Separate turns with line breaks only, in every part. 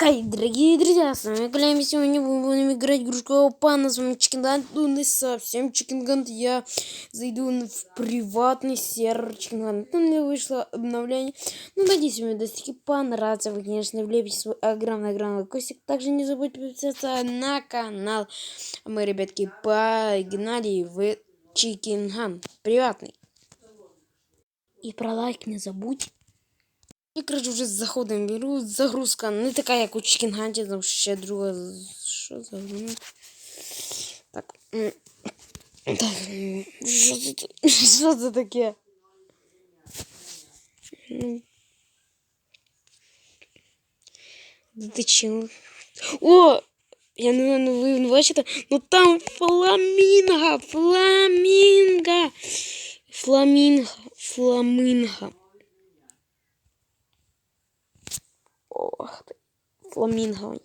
Хай, дорогие друзья, с вами и сегодня мы будем играть игрушку пана, с вами Чикингант, ну не совсем Чикингант, я зайду в приватный сервер Чикингант, ну мне вышло обновление, ну надеюсь, вам достики понравится, вы, конечно, влепите свой огромный-огромный косик, также не забудьте подписаться на канал, а мы, ребятки, погнали в Чикингант, приватный, и про лайк не забудь. І коротше, вже заходимо в ігру. Загрузка не така, як у Чікінганті, там ще друга. Що за гуна? Так. Так. Що це? Що це таке? Ну. Де ти чим? О! Я не знаю, ви бачите, ну там фламінга! Фламінга! Фламінга! Фламінга! Ох ты, фламинговый.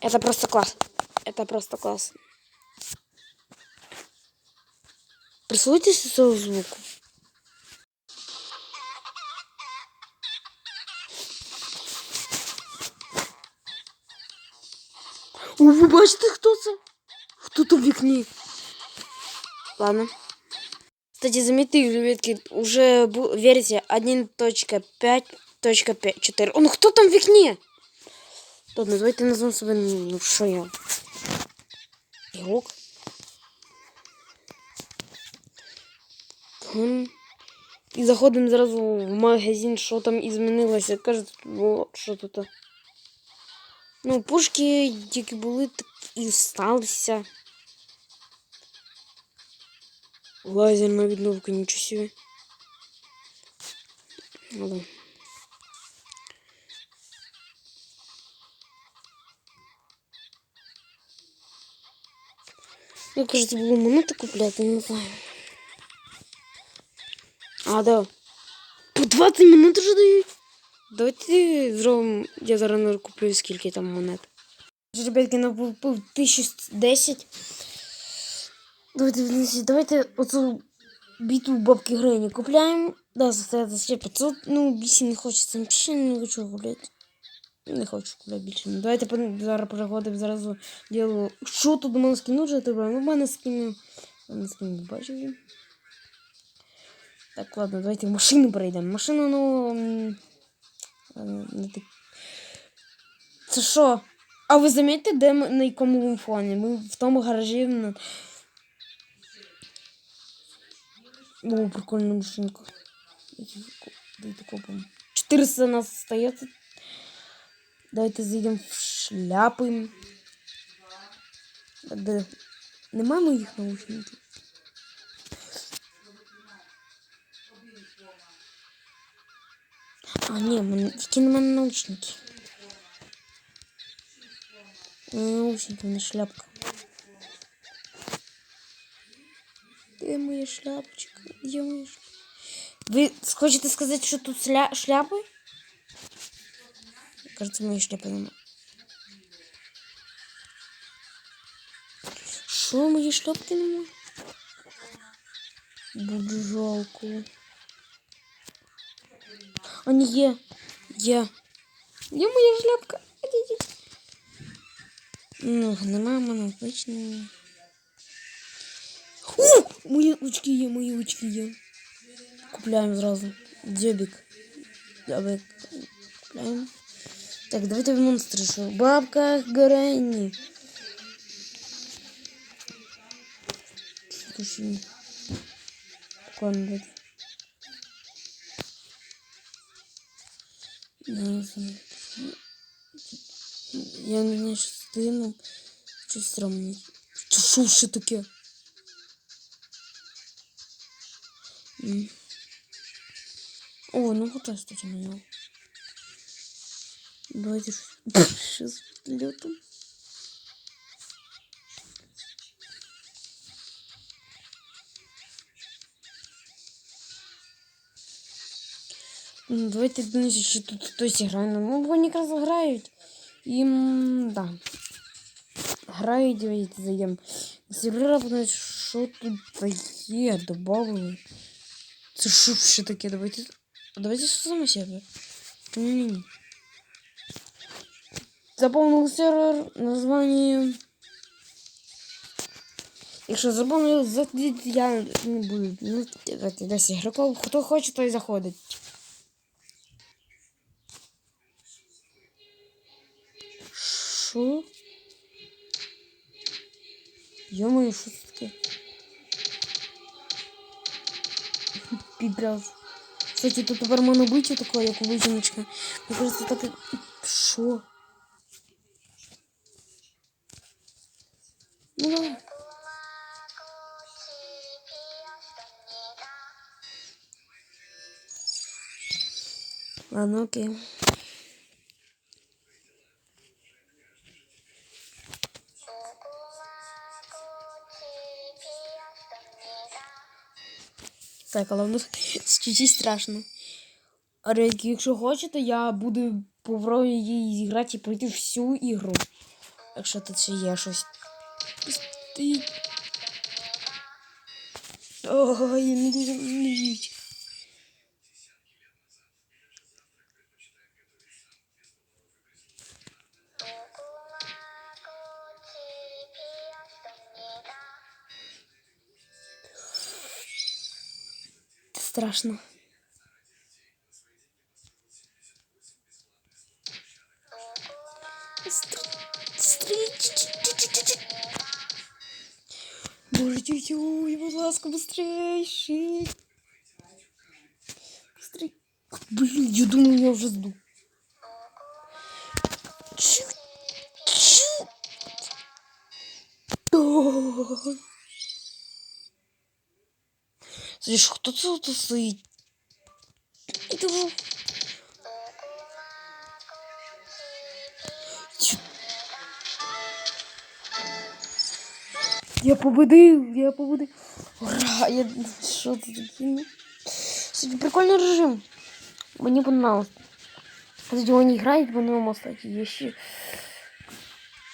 Это просто класс. Это просто класс. Прислушайтесь к своему звуку. О, ви бачите, це? Хто там в вікні? Ладно. Кстати, заметьте, ребятки, уже бу- версия 1.5.4. О, ну кто там в вікні? Ладно, давайте назвемо себе, ну що я? Ігрок. Хм. І заходимо зразу в магазин, що там і змінилося. Кажуть, вот що тут. Ну, пушки, які були, так і сталися. Лазерная відновка, ничего себе. Ну Ну, кажется, було монети купляти, не знаю. А, да. По 20 минут вже дають. Давайте зробимо. Я зараз не куплю скільки там монет. Ребятки, на був 1010. Давайте, давайте оцю біту бабки Грені купляємо. Да, за ще 500. Ну, більше не хочеться. Взагалі не хочу купляти. Не хочу купляти більше. Ну, Давайте зараз переходимо зразу діло. Що тут до мене скину вже треба? Ну, в мене скинув. В мене скинув, бачив. Так, ладно, давайте в машину перейдемо. Машину, ну. Це що? А ви замітите, де ми на якому фоні? Ми в тому гаражі. на- О, прикольная машинка. Давайте купим. 400 нас остается. Давайте зайдем в шляпы. Де... Нема моїх наушників? А, ні, мен... які на мене наушники. Не наушники, не шляпка. Де моя шляпочка? Де моя шляпка? Ви хочете сказати, що тут сля... шляпи? Кажется, моєї шляпи нема. Що, мої шляпки нема? Буде жалко. А не є. Є. Є моя шляпка. Ідіть. Ну, нема в мене звичайно. О! Мої очки є, мої очки є. Купляємо зразу. Дзьобик. Дзьобик. Купляємо. Так, давайте в монстры шоу. Бабка Грэнни. Слушай. Комнат. Я меня сейчас стыну. Что стрёмно. Что шуши такие? О, ну вот я, кстати, наел. Давайте сейчас летом. Ну, Давайте дивимося, чи тут хтось грає. Ну, вони якраз грають. І, м, да. Грають, давайте зайдемо. Сервера, потому що тут є, добавили. Це що ще таке? Давайте. Давайте саме сервер. Ні-ні-ні. Заповнили сервер названням. Якщо заповнили, заходіть, я не буду. Ну, десь ігроків. Хто хоче, той заходить. Що? Йо-моє, що це таке? Підраз. Кстати, тут тепер монобиття таке, як у виженочка. Мені кажется, так... і- Що? Ну. Ладно, окей. Так, але в нас чуть страшно. Але якщо хочете, я буду попробую її зіграти і пройти всю ігру. Якщо тут ще є щось. Стоїть. Ой, не лежить. Страшно. Боже, ой, будь ласка, быстрей, шить. Быстрей. Блин, я думаю, я уже сду. Чу, чу. О. Слышь, кто тут стоит? Это Я победив, я победив. Ура! Я... Таке? Ну, Кстати, прикольний режим. Мені понравилось. Кстати, он не грает по новому, кстати, є ще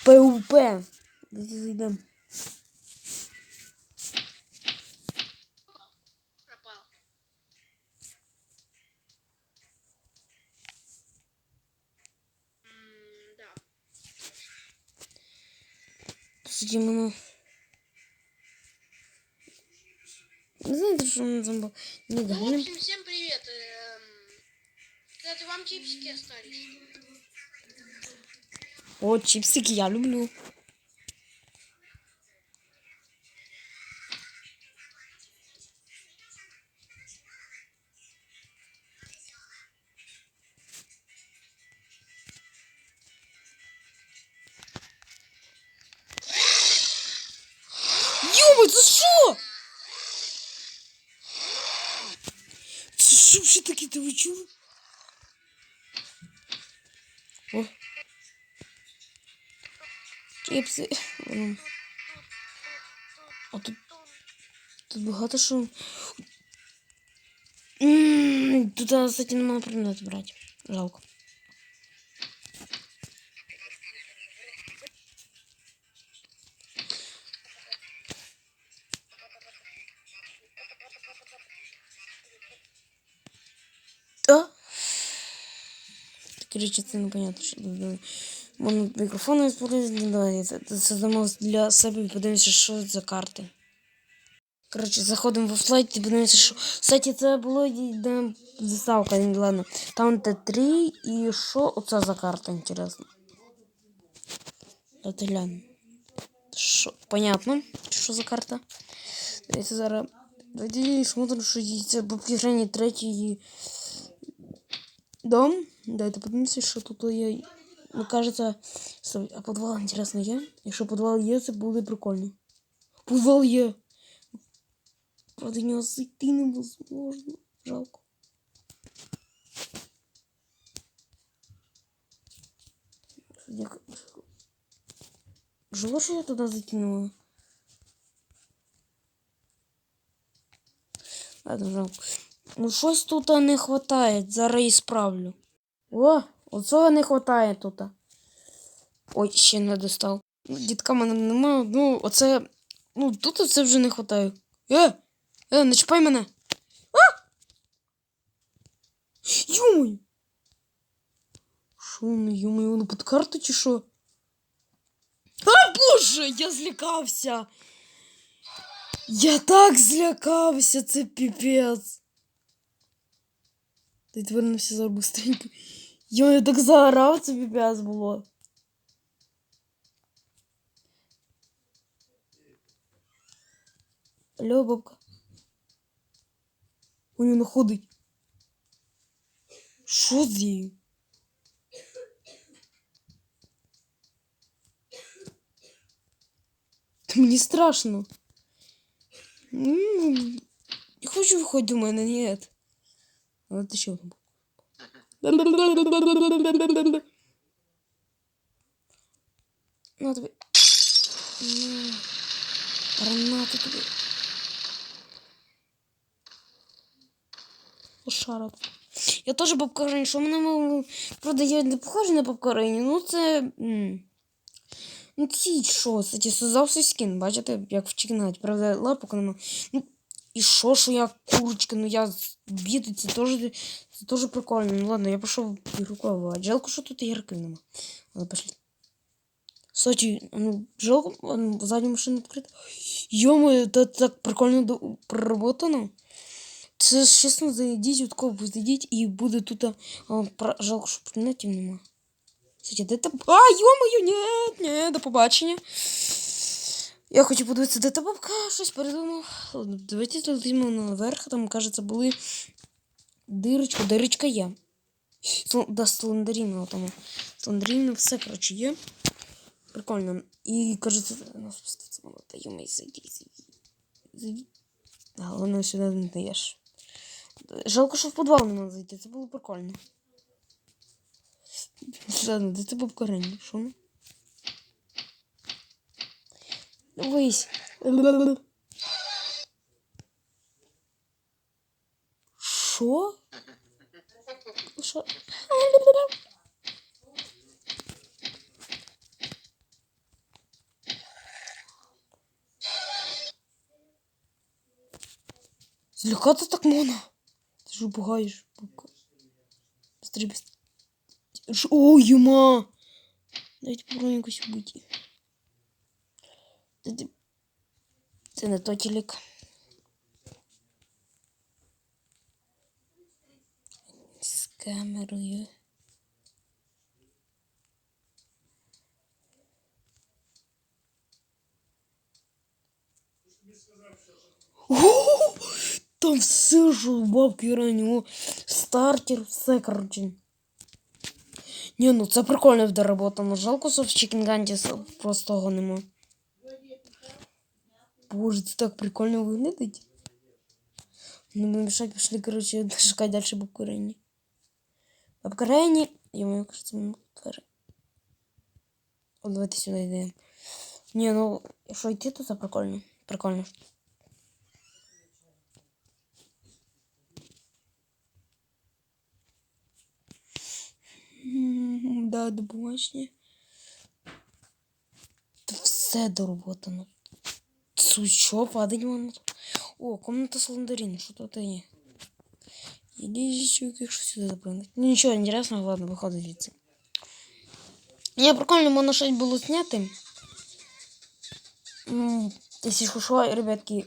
ПВП. Давайте зайдемо.
пропал. М,
Знаєте, що мене там был? Не
Ну, в общем, всем привет. Кстати, вам чипсики остались?
О, чипсики я люблю. О. Чіпси. А тут, тут багато що. Тут, кстати, не можна предмети брати. Жалко. Короче, це непонятно, що було. Можна мікрофон использовать, давай це, це создамо для себе і подивимося, що це за карти. Коротше, заходимо в флайт і подивимося, що. Кстати, це було де заставка, не ладно. Там Т3 і що оце за карта, інтересно. Давайте глянемо. Що? Понятно, що за карта. Давайте зараз. Давайте смотрим, що це по півграні третій дом. Давайте подивимося, що тут є. Ну, кажется, стой, а подвал, интересно, є? Якщо подвал є, це буде прикольно. Подвал є. Правда, в нього зайти невозможно. Жалко. Жалко, що я туди закинула. Ладно, жалко. Ну, щось тут не хватає, зараз і справлю. О, оцього не хватає тут. Ой, ще не достав. Ну, Дітка мене немає. Ну, оце. Ну, тут це вже не хватає. Е! Е, не чіпай мене! А! Йой! Що? Шо, ну ё-моё, воно під карту чи що? А, боже, я злякався! Я так злякався, це піпець. Ти вернувся за быстренько. Йо, я так заорав, це піпець було. Алло, бабка. У нього ходить. Що з нею? Та Мені страшно. М, Я хочу виходити до мене, ні. Але ти що там? На тобі. На. Тобі. Лошара. Я теж попкорень, що мене я не похожа на попкорені, ну це. Ну, ці що, це ті создався скін, бачите, як в чекінаті, правда, лапок нема. Ну, і що, що я курочка, ну я біду, це теж, це теж прикольно. Ну ладно, я пішов ігрокова. А жалко, що тут ігроків нема. Але пошли. Кстати, ну, жалко, а, ну, задня машина відкрита. Йомо, це так прикольно до- проработано. Це ж чесно, зайдіть, от кого зайдіть, і буде тут. А, про... Жалко, що предметів нема. Кстати, де там. А, йо-моє, ні, ні, до побачення. Я хочу подивитися, де та бабка, щось передумав. Давайте залізьмо наверх, там, кажеться, були дирочка, дирочка є. Слон- Да, слендеріна там. Слендеріна, все, коротше, є. Прикольно. І, кажеться, ну, спуститься, молода, йо-моє, зайдіть, зайдіть. Головне, сюди не даєш. Жалко, що в підвал не можна зайти, це було прикольно. Ладно, де ти попкорення? Що Вись. Що? Що? Злякати так мона, ты же обугаєш. Быстрее, быстрее. Ой, юма! Давайте попробуем якось быть. Це не той телек. З камерою. О, Там все ж бабки раннього. Стартер, все, короче. Ні, ну це прикольно доработано. Жалко, що в Чікінганді просто того нема. Боже, це так прикольно виглядить. Не будемо мішати, пішли, короче, шукати далі бабку Рені. Бабка Рені. Йому кажется, ми двері. О, давайте сюди йдемо. Ні, ну, якщо йти, то це прикольно. Прикольно. М, Да, до побачення. Та все дороботано. Що, падать воно? О, комната тут є? Іди, чувак, якщо сюди запрыгнуть. Ну нічого інтересного, ладно, виходить звідси. Я прикольно, можна щось було зняти. Якщо що, ребятки,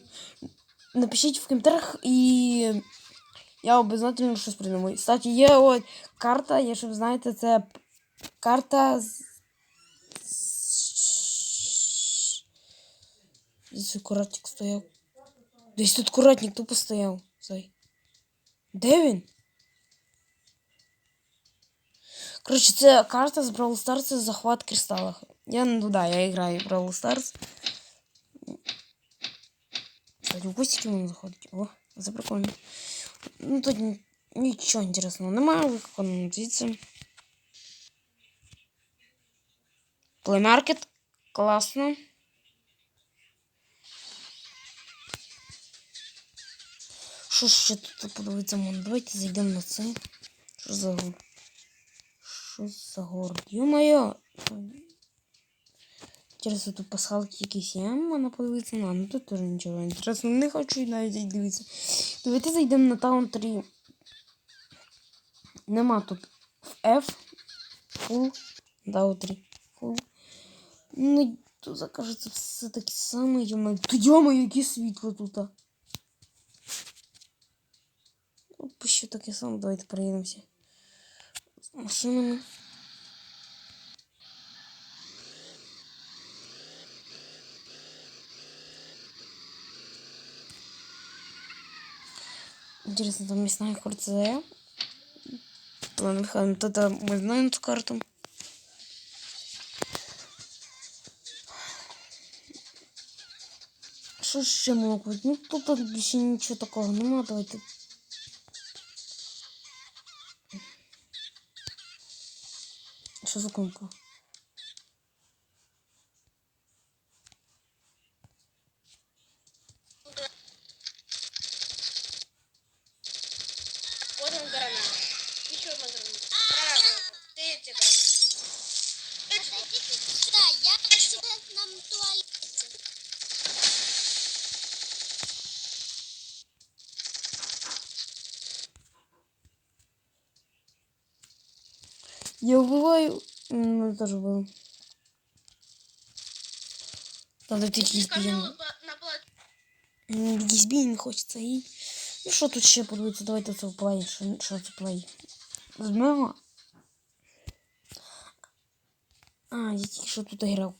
напишіть в коментарях і я обов'язково щось придумаю. Кстати, є от карта, якщо ви знаєте, це карта Десь тут куратник стояв. Десь тут куратник тупо стояв. Цей. Де він? Коротше, це карта з Brawl Stars захват в кристалах. Я ну да, я граю в Brawl Stars. Кстати, в гості можна заходить. О, це прикольно. Ну тут ничего ні- нічого інтересного немає, виконано звідси. Плеймаркет. Класно. Що ще тут подивитися можна? Давайте зайдемо на це. Що за гор? Що за город? Ё-моё! Интересно, тут пасхалки якісь є, можна подивитися. На, ну тут теж нічого інтересного не хочу навіть дивитися. Давайте зайдемо на таун 3. Нема тут F. Да, у три. Фул. Ну, тут закажеться все таке саме, йома. Та йома, яке світло тут. а. Ну, Пусть таке саме, давайте проїдемося. З машинами. Интересно, там мясная курция. Ладно, Михаил, тогда мы знаем эту карту. Що ще можуть бути? Ну тут більше нічого такого нема, давайте. Що за кнопка?
Вот он гранат. Еще одна граната. Правильно. Третья граната.
Сюда, я в секретном туалете.
Я убиваю. Ну, это тоже было. Надо
на плат-
Збієн хочеться і. Ну що тут ще подивитися? Давайте це в плані. Що, що це в плані? Візьмемо. А, я тільки що тут грав.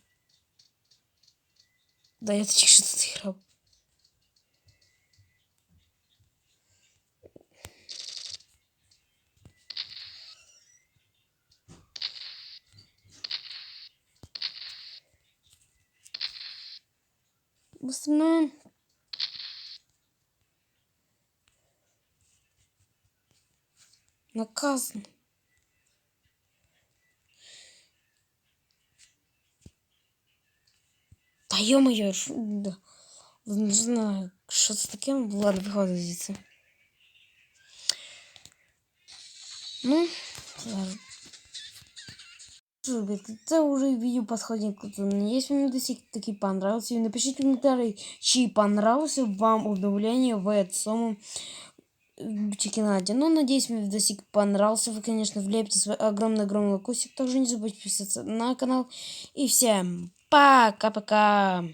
Да, я тільки що тут грав. В основном... Наказан. Та ё-моё, ш- да. Не знаю, що це таке, ладно, виходить звідси. Ну, ладно. Что, ребятки, это уже видео подходит к концу. Если вам видосик таки понравился, напишите в комментарии, чи понравился вам обновление в этом э, чекинаде. Ну, надеюсь, мне видосик понравился. Вы, конечно, влепите свой огромный-огромный лайкосик. Также не забудьте подписаться на канал. И всем пока-пока.